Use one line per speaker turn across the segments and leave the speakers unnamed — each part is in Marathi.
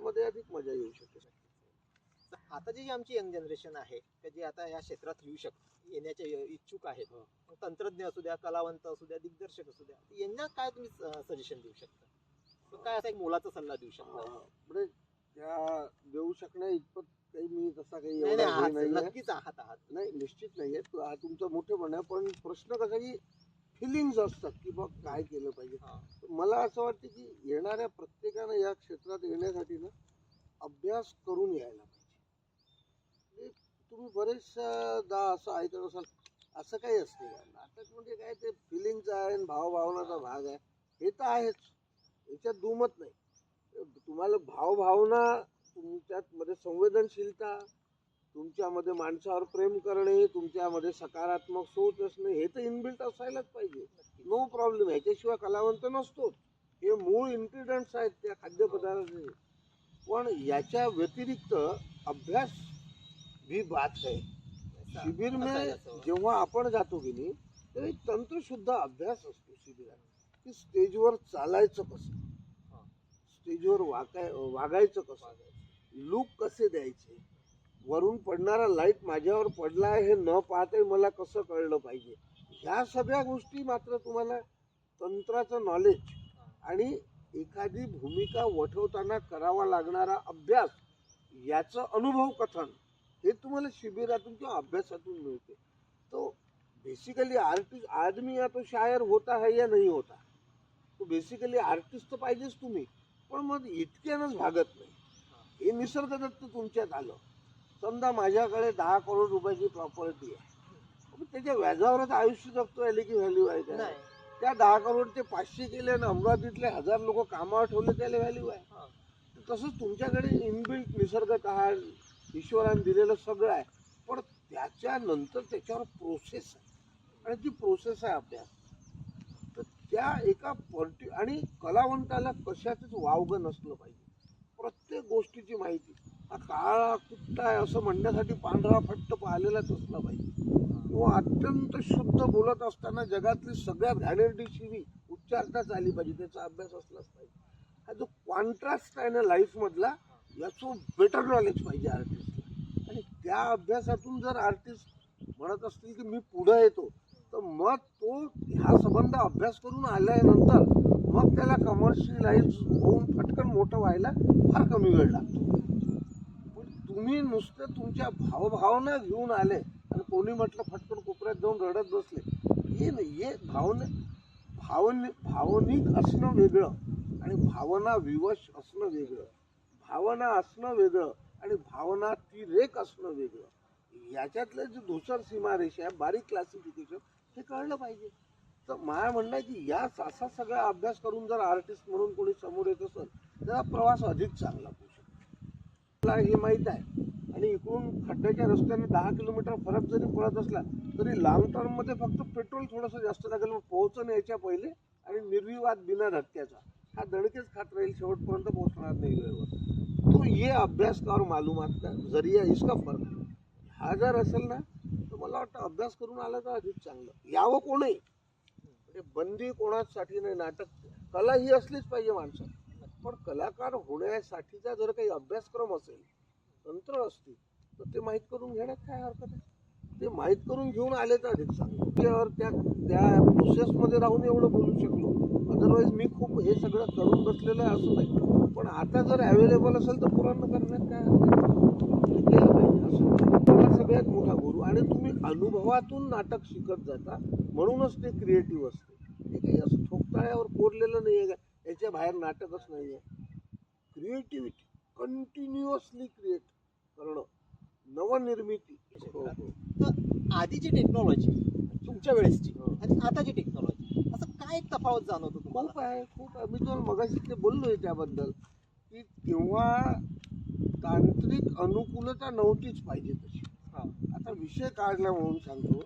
त्याच्यामध्ये अधिक मजा येऊ शकते.
आता जी आमची यंग जनरेशन आहे का जी आता या क्षेत्रात येऊ शक येण्याचे इच्छुक आहेत
हो.
तंत्रज्ञ असू द्या कलावंत असू द्या दिग्दर्शक असू द्या यांना काय तुम्ही सजेशन देऊ शकता? काय असा एक मोलाचा सल्ला देऊ शकता?
म्हणजे त्या देऊ शकण्या इतपत काही मी तसा काही
नाही नाही. नक्कीच आहात आहात.
नाही निश्चित नाहीये तू- हा तुमचा मोठेपणा आहे पण प्रश्न कसा की फिलिंग्स असतात की बघ काय केलं पाहिजे. मला असं वाटतं की येणाऱ्या प्रत्येकानं या क्षेत्रात येण्यासाठी ना अभ्यास करून यायला पाहिजे. म्हणजे तुम्ही बरेचदा असं ऐकत असाल असं काही असते नाटक म्हणजे काय ते फिलिंग्स आहे आणि भावभावनाचा भाग आहे. हे तर आहेच. याच्यात दुमत नाही. तुम्हाला भावभावना तुमच्यात मध्ये संवेदनशीलता तुमच्यामध्ये माणसावर प्रेम करणे तुमच्यामध्ये सकारात्मक सोच असणे हे तर इनबिल्ट असायलाच पाहिजे. नो प्रॉब्लेम ह्याच्याशिवाय कलावंत नसतो. हे मूळ इन्ग्रेडियंट्स आहेत त्या खाद्यपदार्थाचे. पण याच्या व्यतिरिक्त अभ्यास भी बात है शिबिर में. जेव्हा आपण जातो की नाही तर एक तंत्रशुद्ध अभ्यास असतो शिबिरात. की स्टेजवर चालायचं कसं. स्टेजवर वागाय वागायचं कसं? लूक कसे द्यायचे? वरून पडणारा लाइट माझ्यावर पडला आहे हे न पाहताही मला कसं कळलं पाहिजे? ह्या सगळ्या गोष्टी मात्र तुम्हाला तंत्राचं नॉलेज आणि एखादी भूमिका वठवताना करावा लागणारा अभ्यास याचं अनुभव कथन हे तुम्हाला शिबिरातून किंवा अभ्यासातून मिळते. तो बेसिकली आर्टिस्ट आदमी या तो शायर होता है या नाही होता? तो बेसिकली आर्टिस्ट तर पाहिजेच तुम्ही पण मग इतक्यानंच भागत नाही. हे निसर्गदत्त तुमच्यात आलं. समजा माझ्याकडे दहा करोड रुपयाची प्रॉपर्टी आहे. त्याच्या व्याजावरच आयुष्य जगतो याला की व्हॅल्यू आहे का
नाही.
त्या दहा करोडचे पाचशे केले आणि अमरावतीतले हजार लोक कामावर ठेवले त्याला व्हॅल्यू आहे.
हा.
तसंच तुमच्याकडे इनबिल्ट निसर्गत ईश्वराने दिलेलं सगळं आहे. पण त्याच्यानंतर त्याच्यावर प्रोसेस आहे. आणि ती प्रोसेस आहे अभ्यास तर त्या एका पर्टी आणि कलावंताला कशातच वावगं नसलं पाहिजे. प्रत्येक गोष्टीची माहिती. हा काळा कुट्टा आहे असं म्हणण्यासाठी पांढरा फट्ट पाहिलेलाच असला पाहिजे. तो अत्यंत शुद्ध बोलत असताना जगातली सगळ्यात घाणेरडी शिवी उच्चारताच आली पाहिजे त्याचा अभ्यास असलाच पाहिजे. हा जो कॉन्ट्रास्ट आहे ना लाईफमधला याचं बेटर नॉलेज पाहिजे आर्टिस्टला आणि त्या अभ्यासातून जर आर्टिस्ट म्हणत असतील की मी पुढं येतो तर मग तो ह्या संबंध अभ्यास करून आल्यानंतर मग त्याला कमर्शियलाइज होऊन फटकन मोठं व्हायला फार कमी वेळ लागतो. तुम्ही नुसतं तुमच्या भावभावना घेऊन आले आणि कोणी म्हटलं फटकन कोपऱ्यात जाऊन रडत बसले. हे नाही हे भावने भावनि भावनिक असणं वेगळं आणि भावना विवश असणं वेगळं. भावना असणं वेगळं आणि भावना तिरेक असणं वेगळं. याच्यातलं जे धुसर सीमारेषा आहे बारीक क्लासिफिकेशन हे कळलं पाहिजे. तर मला म्हणणं आहे की या असा सगळा अभ्यास करून जर आर्टिस्ट म्हणून कोणी समोर येत असेल त्याचा प्रवास अधिक चांगला. हे माहीत आहे आणि इकडून खड्ड्याच्या रस्त्याने दहा किलोमीटर फरक जरी पडत असला तरी लॉंग टर्ममध्ये फक्त पेट्रोल थोडंसं जास्त लागेल. मग पोहोचणं याच्या पहिले आणि निर्विवाद बिना धक्क्याचा. हा दणकेच खात राहील. शेवटपर्यंत पोहोचणार नाही वेळेवर. तो ये अभ्यास का और मालूमात का जरिया इसका फरक. हा जर असेल ना तर मला वाटतं अभ्यास करून आला तर अधिक चांगलं. यावं कोणही. म्हणजे बंदी कोणासाठी नाही. नाटक. कला ही असलीच पाहिजे माणसात पण कलाकार होण्यासाठीचा जर काही अभ्यासक्रम असेल तंत्र असतील तर ते माहीत करून घेण्यात काय हरकत आहे? ते माहीत करून घेऊन आले तर अधिक चांगलं. त्यावर त्या त्या प्रोसेसमध्ये राहून एवढं बोलू शकलो. अदरवाईज मी खूप हे सगळं करून बसलेलं आहे असं नाही. पण आता जर अवेलेबल असेल तर पूर्ण करण्यात काय हरकत केलं पाहिजे असं हा सगळ्यात मोठा गुरु आणि तुम्ही अनुभवातून नाटक शिकत जाता म्हणूनच ते क्रिएटिव्ह असते. ठीक काही असं ठोकताळ्यावर कोरलेलं नाही आहे याच्या बाहेर नाटकच नाही आहे क्रिएटिव्हिटी कंटिन्युअसली क्रिएट करणं नवनिर्मिती. हो, हो.
तर आधीची टेक्नॉलॉजी तुमच्या वेळेसची
हो.
आणि आताची टेक्नॉलॉजी असं काय एक तफावत जाणवतो तुम्हाला?
खूप आहे खूप आहे. मी तुम्हाला मगाशी ते बोललोय त्याबद्दल की तेव्हा तांत्रिक अनुकूलता नव्हतीच पाहिजे तशी.
हा.
आता विषय काढला म्हणून सांगतो.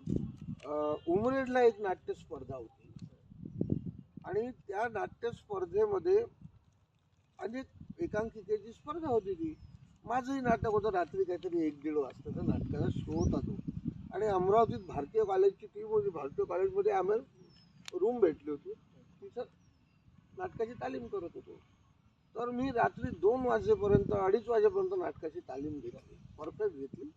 उमरेडला एक नाट्य स्पर्धा होती. आणि त्या नाट्य स्पर्धेमध्ये अनेक एकांकिकेची स्पर्धा होती ती. माझंही नाटक होतं रात्री काहीतरी एक दीड वाजता नाटकाचा शो होता तो. आणि अमरावतीत भारतीय कॉलेजची टीम होती. भारतीय कॉलेजमध्ये आम्हाला रूम भेटली होती. तिथं नाटकाची तालीम करत होतो. तर मी रात्री दोन वाजेपर्यंत अडीच वाजेपर्यंत नाटकाची तालीम घेतली परफेक्ट घेतली.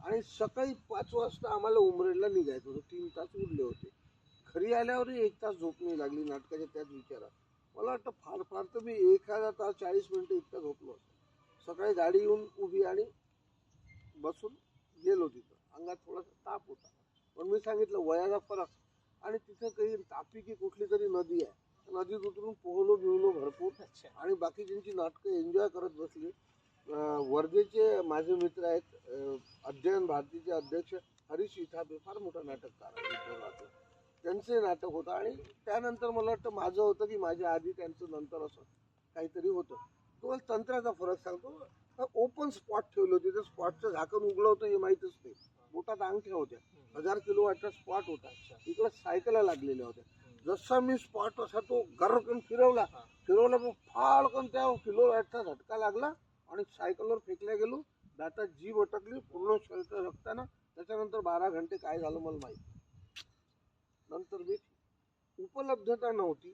आणि सकाळी पाच वाजता आम्हाला उमरेडला निघायचं होतं. तीन तास उरले होते. घरी आल्यावरही एक तास झोप नाही लागली नाटकाच्या त्याच विचारात. मला वाटतं फार फार तर मी एखादा तास चाळीस मिनिटं इतकं झोपलो होतो. सकाळी गाडी येऊन उभी आणि बसून गेलो तिथं. अंगात थोडासा ताप होता. पण मी सांगितलं वयाचा फरक. आणि तिथं काही तापी की कुठली तरी नदी आहे. नदीत उतरून पोहलो बिवलो भरपूर आणि बाकीच्यांची नाटकं एन्जॉय करत बसली वर्धेचे माझे मित्र आहेत अध्ययन भारतीचे अध्यक्ष हरीश इथापे फार मोठा नाटककार आहे. त्यांचे नाटक होतं. आणि त्यानंतर मला वाटतं माझं होतं की माझ्या आधी त्यांचं नंतर असं काहीतरी होतं. तो तंत्राचा फरक सांगतो. ओपन स्पॉट ठेवले होते. त्या स्पॉटचं झाकण उघडं होतं हे माहीतच नाही. बोटात अंगठ्या होत्या. हजार किलो वाटचा स्पॉट होता.
इकडं
इकडे सायकला लागलेल्या होत्या. जसा मी स्पॉट असा तो गरकन फिरवला. फिरवला पण फाळकन त्या किलो वॅटचा झटका लागला आणि सायकलवर फेकल्या गेलो. दातात जीभ अटकली पूर्ण शरीर रक्ताना. त्याच्यानंतर बारा घंटे काय झालं मला माहिती नंतर मी उपलब्धता नव्हती.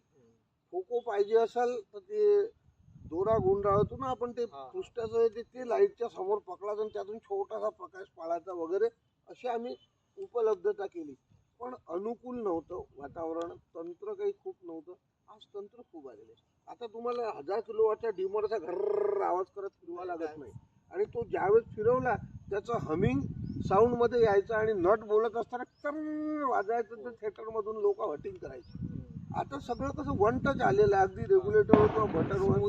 खोको पाहिजे असेल तर ते दोरा गुंडाळतो ना आपण ते. पृष्ठाचं आहे ते ते लाईटच्या समोर पकडायचं आणि त्यातून छोटासा प्रकाश पाळायचा वगैरे अशी आम्ही उपलब्धता केली पण अनुकूल नव्हतं वातावरण तंत्र काही खूप नव्हतं आज तंत्र खूप आलेले. आता तुम्हाला हजार किलो वॉटच्या डिमरचा घर आवाज करत फिरवा लागत नाही आणि तो ज्यावेळेस फिरवला त्याचं हमिंग साऊंडमध्ये यायचं आणि नट बोलत असताना टर्न वाजायचं तर थिएटर मधून लोक हटिंग करायचे. आता सगळं कसं वन टच आलेलं आहे. अगदी रेग्युलेटर किंवा बटनवर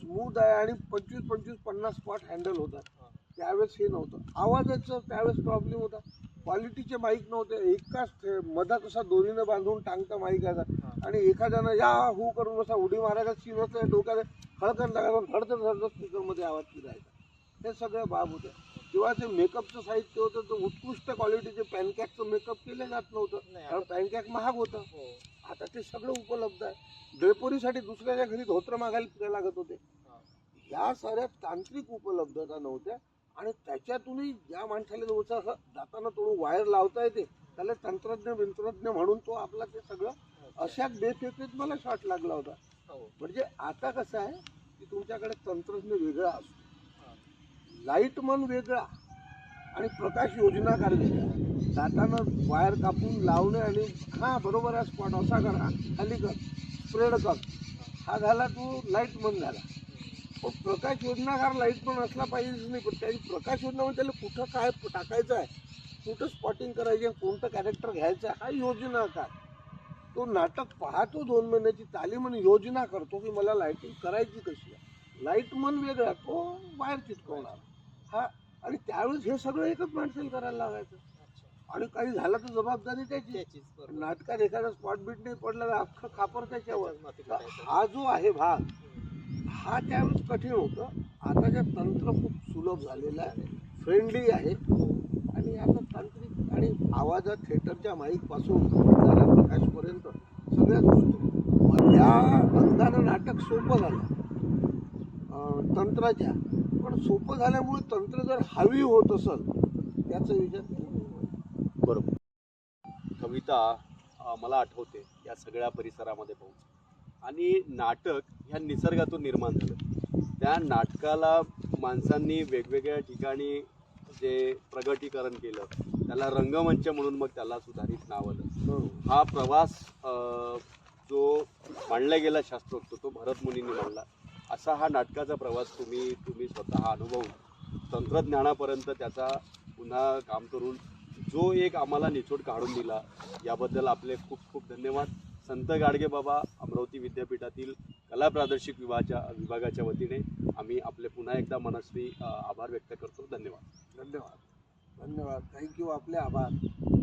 स्मूथ आहे आणि पंचवीस पंचवीस पन्नास स्पॉट हँडल होतात. त्यावेळेस हे नव्हतं. आवाजाचं त्यावेळेस प्रॉब्लेम होता. क्वालिटीचे माईक नव्हते. एकाच मधात असा दोरीनं बांधून टांगता माईक यायचा. आणि एखाद्यानं या हू करून असा उडी मारायचा सीन असला डोक्यात खडकन लागायचा धडधड धडधड स्पीकरमध्ये आवाज फिरायचा. हे सगळ्या बाब होत्या तेव्हा ते मेकअपचं साहित्य होतं तर उत्कृष्ट क्वालिटीचे पॅनकॅकचं मेकअप केलं जात नव्हतं
नाही,
कारण पॅनकॅक महाग होतं
हो.
आता ते सगळं उपलब्ध आहे ड्रेपोरीसाठी दुसऱ्याच्या घरी धोत्र मागायला फिरायला लागत होते
हा.
या साऱ्या तांत्रिक उपलब्धता नव्हत्या आणि त्याच्यातूनही ज्या माणसाला जवळचा असं जाताना थोडं वायर लावता येते त्याला तंत्रज्ञ तंत्रज्ञ म्हणून तो आपला ते सगळं अशाच बेफेकीत मला शॉट लागला होता
हो.
म्हणजे आता कसं आहे की तुमच्याकडे तंत्रज्ञ वेगळा असतो. लाईटमन वेगळा आणि प्रकाश योजनाकार वेगळा जाताना वायर कापून लावणे आणि हा बरोबर आहे स्पॉट असा कर हा खाली कर स्प्रेड कर. हा झाला तू लाईटमन झाला. पण प्रकाश योजनाकार लाईटमन असला पाहिजे नाही पण त्याची प्रकाश योजना म्हणजे त्याला कुठं काय टाकायचं आहे कुठं स्पॉटिंग करायची आहे कोणतं कॅरेक्टर घ्यायचं आहे हा योजनाकार. तो नाटक पाहतो दोन महिन्याची तालीम आणि योजना करतो की मला लाईटिंग करायची कशी आहे. लाईटमन वेगळा तो बाहेर चिटकवणार. हा आणि त्यावेळेस हे सगळं एकच माणसाला करायला लागायचं. आणि काही झालं तर जबाबदारी त्याची. नाटकात एखादा स्पॉट बीट नाही पडला तर अख्खं खापर त्याच्यावर. हा जो आहे भाग. हा त्यावेळेस कठीण होतं आताच्या तंत्र खूप सुलभ झालेलं आहे फ्रेंडली आहे आणि आता तांत्रिक आणि आवाजात थिएटरच्या माईकपासून प्रकाशपर्यंत सगळ्या गोष्टी त्या अंगानं नाटक सोपं झालं तंत्राच्या सोपं झाल्यामुळे तंत्र जर हवी होत असेल त्याचा विचार
बरोबर. कविता मला आठवते या सगळ्या परिसरामध्ये पाहून. आणि नाटक ह्या निसर्गातून निर्माण झालं. त्या नाटकाला माणसांनी वेगवेगळ्या ठिकाणी जे प्रगटीकरण केलं त्याला रंगमंच म्हणून मग त्याला सुधारित नाव आलं. हा प्रवास जो मांडला गेला शास्त्रोक्त तो भरत मुनींनी मांडला. असा हा नाटकाचा प्रवास तुम्ही तुम्ही स्वतः अनुभवून तंत्रज्ञानापर्यंत त्याचा पुन्हा काम करून जो एक आम्हाला निचोड काढून दिला याबद्दल आपले खूप खूप धन्यवाद. संत गाडगे बाबा अमरावती विद्यापीठातील कला प्रादेशिक विभागाच्या विभागाच्या वतीने आम्ही आपले पुन्हा एकदा मनस्वी आभार व्यक्त करतो. धन्यवाद.
धन्यवाद. धन्यवाद. थँक्यू आपले आभार.